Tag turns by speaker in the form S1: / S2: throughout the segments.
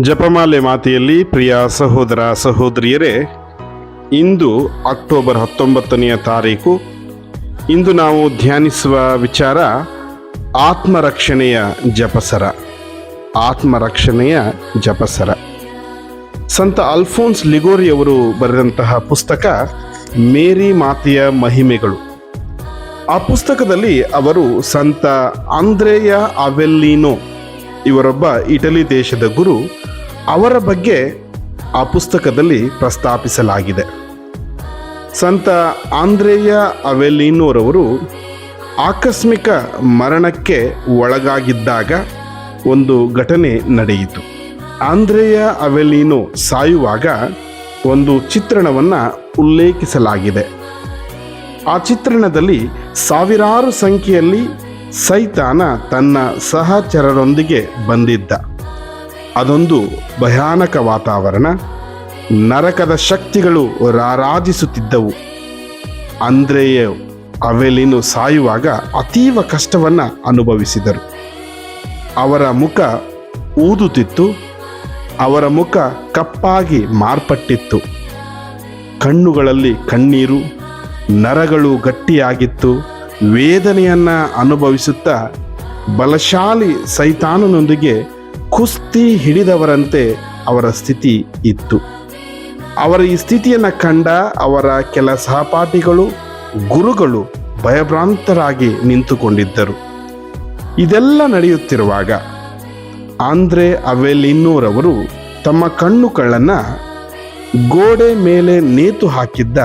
S1: ಜಪಮಾಲೆ ಮಾತೆಯಲ್ಲಿ ಪ್ರಿಯ ಸಹೋದರ ಸಹೋದರಿಯರೇ, ಇಂದು ಅಕ್ಟೋಬರ್ ಹತ್ತೊಂಬತ್ತನೆಯ ತಾರೀಕು, ಇಂದು ನಾವು ಧ್ಯಾನಿಸುವ ವಿಚಾರ ಆತ್ಮರಕ್ಷಣೆಯ ಜಪಸರ ಆತ್ಮರಕ್ಷಣೆಯ ಜಪಸರ. ಸಂತ ಅಲ್ಫೋನ್ಸ್ ಲಿಗೋರಿಯವರು ಬರೆದಂತಹ ಪುಸ್ತಕ ಮೇರಿ ಮಾತೆಯ ಮಹಿಮೆಗಳು. ಆ ಪುಸ್ತಕದಲ್ಲಿ ಅವರು ಸಂತ ಆಂದ್ರೇಯ ಅವೆಲ್ಲಿನೋ ಇವರೊಬ್ಬ ಇಟಲಿ ದೇಶದ ಗುರು, ಅವರ ಬಗ್ಗೆ ಆ ಪುಸ್ತಕದಲ್ಲಿ ಪ್ರಸ್ತಾಪಿಸಲಾಗಿದೆ. ಸಂತ ಆಂದ್ರೇಯ ಅವೆಲಿನೋರವರು ಆಕಸ್ಮಿಕ ಮರಣಕ್ಕೆ ಒಳಗಾಗಿದ್ದಾಗ ಒಂದು ಘಟನೆ ನಡೆಯಿತು. ಆಂದ್ರೇಯ ಅವೆಲಿನೋ ಸಾಯುವಾಗ ಒಂದು ಚಿತ್ರಣವನ್ನು ಉಲ್ಲೇಖಿಸಲಾಗಿದೆ. ಆ ಚಿತ್ರಣದಲ್ಲಿ ಸಾವಿರಾರು ಸಂಖ್ಯೆಯಲ್ಲಿ ಸೈತಾನ ತನ್ನ ಸಹಚರರೊಂದಿಗೆ ಬಂದಿದ್ದ. ಅದೊಂದು ಭಯಾನಕ ವಾತಾವರಣ. ನರಕದ ಶಕ್ತಿಗಳು ರಾರಾಜಿಸುತ್ತಿದ್ದವು. ಅಂದ್ರೆಯೇ ಅವೆಲಿನು ಸಾಯುವಾಗ ಅತೀವ ಕಷ್ಟವನ್ನು ಅನುಭವಿಸಿದರು. ಅವರ ಮುಖ ಊದುತ್ತಿತ್ತು ಅವರ ಮುಖ ಕಪ್ಪಾಗಿ ಮಾರ್ಪಟ್ಟಿತ್ತು. ಕಣ್ಣುಗಳಲ್ಲಿ ಕಣ್ಣೀರು, ನರಗಳು ಗಟ್ಟಿಯಾಗಿತ್ತು. ವೇದನೆಯನ್ನ ಅನುಭವಿಸುತ್ತಾ ಬಲಶಾಲಿ ಸೈತಾನನೊಂದಿಗೆ ಕುಸ್ತಿ ಹಿಡಿದವರಂತೆ ಅವರ ಸ್ಥಿತಿ ಇತ್ತು. ಅವರ ಈ ಸ್ಥಿತಿಯನ್ನು ಕಂಡ ಅವರ ಕೆಲ ಸಹಪಾಠಿಗಳು, ಗುರುಗಳು ಭಯಭ್ರಾಂತರಾಗಿ ನಿಂತುಕೊಂಡಿದ್ದರು. ಇದೆಲ್ಲ ನಡೆಯುತ್ತಿರುವಾಗ ಆಂದ್ರೆ ಅವೆಲಿನ್ನೂರವರು ತಮ್ಮ ಕಣ್ಣುಗಳನ್ನು ಗೋಡೆ ಮೇಲೆ ನೇತು ಹಾಕಿದ್ದ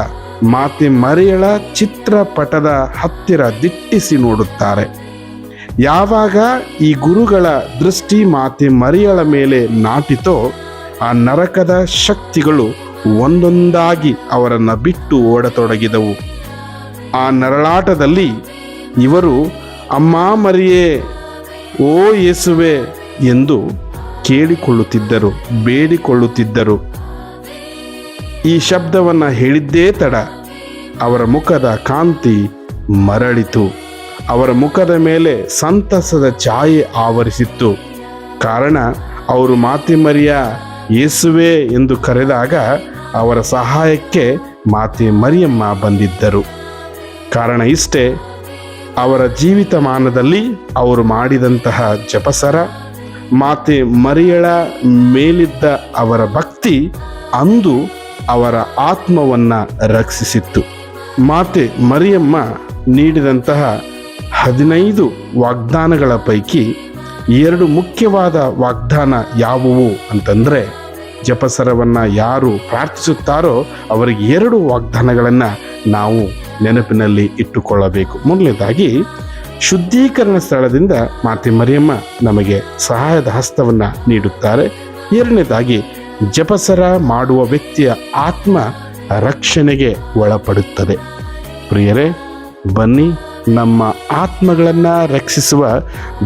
S1: ಮಾತೆ ಮರಿಯಳ ಚಿತ್ರಪಟದ ಹತ್ತಿರ ದಿಟ್ಟಿಸಿ ನೋಡುತ್ತಾರೆ. ಯಾವಾಗ ಈ ಗುರುಗಳ ದೃಷ್ಟಿ ಮಾತೆ ಮರಿಯಳ ಮೇಲೆ ನಾಟಿತೋ, ಆ ನರಕದ ಶಕ್ತಿಗಳು ಒಂದೊಂದಾಗಿ ಅವರನ್ನು ಬಿಟ್ಟು ಓಡತೊಡಗಿದವು. ಆ ನರಳಾಟದಲ್ಲಿ ಇವರು, ಅಮ್ಮ ಮರಿಯೇ, ಓ ಯೇಸುವೆ ಎಂದು ಕೇಳಿಕೊಳ್ಳುತ್ತಿದ್ದರು, ಬೇಡಿಕೊಳ್ಳುತ್ತಿದ್ದರು. ಈ ಶಬ್ದವನ್ನು ಹೇಳಿದ್ದೇ ತಡ. ಅವರ ಮುಖದ ಕಾಂತಿ ಮರಳಿತು. ಅವರ ಮುಖದ ಮೇಲೆ ಸಂತಸದ ಛಾಯೆ ಆವರಿಸಿತ್ತು. ಕಾರಣ, ಅವರು ಮಾತಿಮರಿಯ ಯೇಸುವೆ ಎಂದು ಕರೆದಾಗ ಅವರ ಸಹಾಯಕ್ಕೆ ಮಾತೆ ಮರಿಯಮ್ಮ ಬಂದಿದ್ದರು. ಕಾರಣ ಇಷ್ಟೇ, ಅವರ ಜೀವಿತಮಾನದಲ್ಲಿ ಅವರು ಮಾಡಿದಂತಹ ಜಪಸರ, ಮಾತೆ ಮರಿಯಳ ಮೇಲಿದ್ದ ಅವರ ಭಕ್ತಿ ಅಂದು ಅವರ ಆತ್ಮವನ್ನ ರಕ್ಷಿಸಿತ್ತು. ಮಾತೆ ಮರಿಯಮ್ಮ ನೀಡಿದಂತಹ ಹದಿನೈದು ವಾಗ್ದಾನಗಳ ಪೈಕಿ ಎರಡು ಮುಖ್ಯವಾದ ವಾಗ್ದಾನ ಯಾವುವು ಅಂತಂದರೆ, ಜಪಸರವನ್ನು ಯಾರು ಪ್ರಾರ್ಥಿಸುತ್ತಾರೋ ಅವರಿಗೆ ಎರಡು ವಾಗ್ದಾನಗಳನ್ನು ನಾವು ನೆನಪಿನಲ್ಲಿ ಇಟ್ಟುಕೊಳ್ಳಬೇಕು. ಮೊದಲನೇದಾಗಿ, ಶುದ್ಧೀಕರಣ ಸ್ಥಳದಿಂದ ಮಾತೆ ಮರಿಯಮ್ಮ ನಮಗೆ ಸಹಾಯದ ಹಸ್ತವನ್ನು ನೀಡುತ್ತಾರೆ. ಎರಡನೇದಾಗಿ ಜಪಸರ ಮಾಡುವ ವ್ಯಕ್ತಿಯ ಆತ್ಮ ರಕ್ಷಣೆಗೆ ಒಳಪಡುತ್ತದೆ. ಪ್ರಿಯರೇ, ಬನ್ನಿ ನಮ್ಮ ಆತ್ಮಗಳನ್ನು ರಕ್ಷಿಸುವ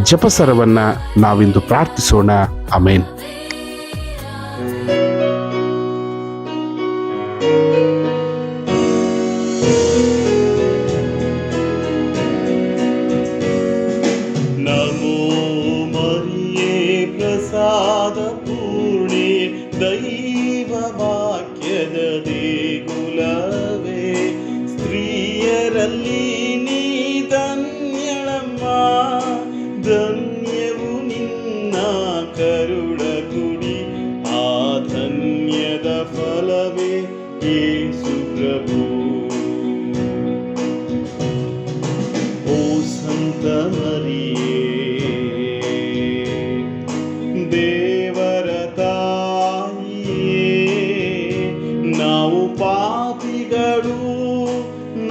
S1: ಜಪಸರವನ್ನು ನಾವಿಂದು ಪ್ರಾರ್ಥಿಸೋಣ. ಅಮೇನ್
S2: ದೈವ ವಾಕ್ಯದ ದೇಗುಲವೇ, ಸ್ತ್ರೀಯರಲ್ಲಿ ನೀ ಧನ್ಯಳಮ್ಮ, ಧನ್ಯವು ನಿನ್ನ ಕರುಳ ಗುಡಿ ಆ ಧನ್ಯದ ಫಲವೇ ಯೇಸು ಪ್ರಭು.